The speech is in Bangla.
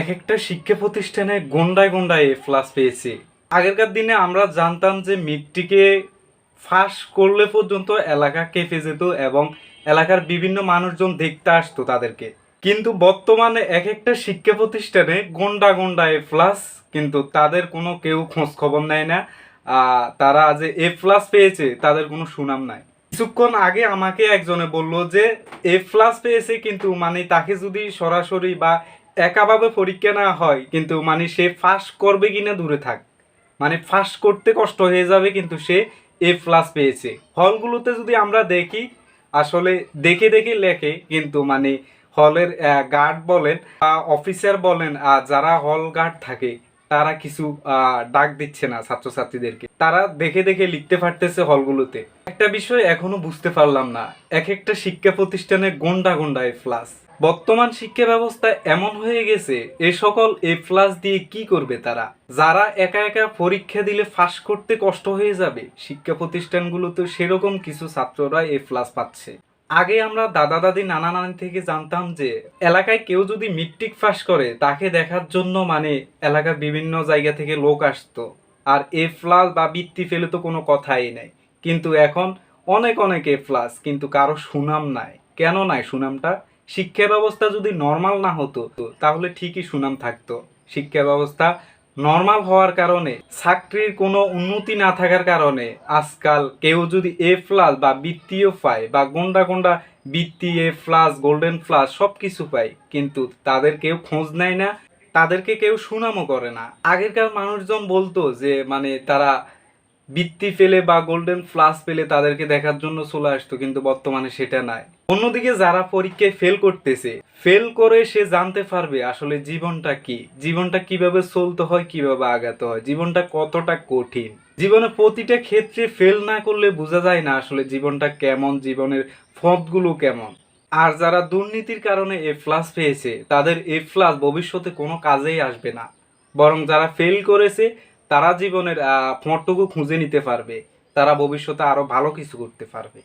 এক একটা শিক্ষা প্রতিষ্ঠানে গন্ডায় গন্ডায় এ প্লাস পেয়েছে। আগেরকার দিনে আমরা জানতাম যে মিটটিকে ফাঁস করলে পর্যন্ত এলাকা কেঁপে যেত এবং এলাকার বিভিন্ন মানুষজন দেখতে আসতো তাদেরকে। কিন্তু বর্তমানে এক একটা শিক্ষা প্রতিষ্ঠানে গন্ডা গন্ডা এ প্লাস কিন্তু তাদের কোনো কেউ খোঁজ খবর নেয় না। তারা যে এ প্লাস পেয়েছে, তাদের কোনো সুনাম নাই। কিছুক্ষণ আগে আমাকে একজনে বলল যে, এ প্লাস পেয়েছে, কিন্তু মানে তাকে যদি সরাসরি বা একাভাবে পরীক্ষা না হয়, কিন্তু মানে সে ফাঁস করবে কিনা দূরে থাক। মানে ফাঁস করতে কষ্ট হয়ে যাবে, কিন্তু সে এ প্লাস পেয়েছে। হলগুলোতে যদি আমরা দেখি, আসলে দেখে দেখে লেখে, কিন্তু মানে হলের গার্ড বলেন অফিসার বলেন আর যারা হল গার্ড থাকে তারা কিছু ডাক দিচ্ছে না ছাত্রছাত্রীদেরকে। তারা দেখে দেখে লিখতে পারতেছে হলগুলোতে। একটা বিষয় এখনও বুঝতে পারলাম না। এক একটা শিক্ষা প্রতিষ্ঠানে গন্ডা গন্ডা এ প্লাস বর্তমান শিক্ষা ব্যবস্থা এমন হয়ে গেছে, এ সকল এ প্লাস দিয়ে কি করবে তারা? যারা একা একা পরীক্ষা দিলে ফাঁস করতে কষ্ট হয়ে যাবে, শিক্ষা প্রতিষ্ঠানগুলোতে সেরকম কিছু ছাত্ররা এ প্লাস পাচ্ছে। আগে আমরা দাদা দাদি, নানা নানি থেকে জানতাম যে এলাকায় কেউ যদি মিট্রিক পাস করে, তাকে দেখার জন্য মানে এলাকার বিভিন্ন জায়গা থেকে লোক আসতো। আর এ প্লাস বা বৃত্তি ফেলে তো কোনো কথাই নাই। কিন্তু এখন অনেক অনেক এ প্লাস কিন্তু কারও সুনাম নাই। কেন নাই সুনামটা? শিক্ষা ব্যবস্থা যদি নর্মাল না হতো, তাহলে ঠিকই সুনাম থাকতো। শিক্ষা ব্যবস্থা নর্মাল হওয়ার কারণে, চাকরির কোনো উন্নতি না থাকার কারণে আজকাল কেউ যদি এ প্লাস বা বৃত্তিও পায় বা গন্ডা গন্ডা বৃত্তি এ প্লাস গোল্ডেন প্লাস সব কিছু পায়, কিন্তু তাদের কেউ খোঁজ নেয় না, তাদেরকে কেউ সুনামও করে না। আগেরকার মানুষজন বলতো যে মানে তারা বৃত্তি পেলে বা গোল্ডেন প্লাস পেলে তাদেরকে দেখার জন্য চলে আসতো, কিন্তু বর্তমানে সেটা নাই। অন্যদিকে যারা পরীক্ষায় ফেল করতেছে ফেল করে সে জানতে পারবে আসলে জীবনটা কি, জীবনটা কীভাবে চলতে হয়, কীভাবে আগাতে হয়, জীবনটা কতটা কঠিন। জীবনে প্রতিটা ক্ষেত্রে ফেল না করলে বোঝা যায় না আসলে জীবনটা কেমন, জীবনের পথগুলো কেমন। আর যারা দুর্নীতির কারণে এ প্লাস পেয়েছে, তাদের এ প্লাস ভবিষ্যতে কোনো কাজেই আসবে না। বরং যারা ফেল করেছে তারা জীবনের ফোঁটটুকু খুঁজে নিতে পারবে। তারা ভবিষ্যতে আরও ভালো কিছু করতে পারবে।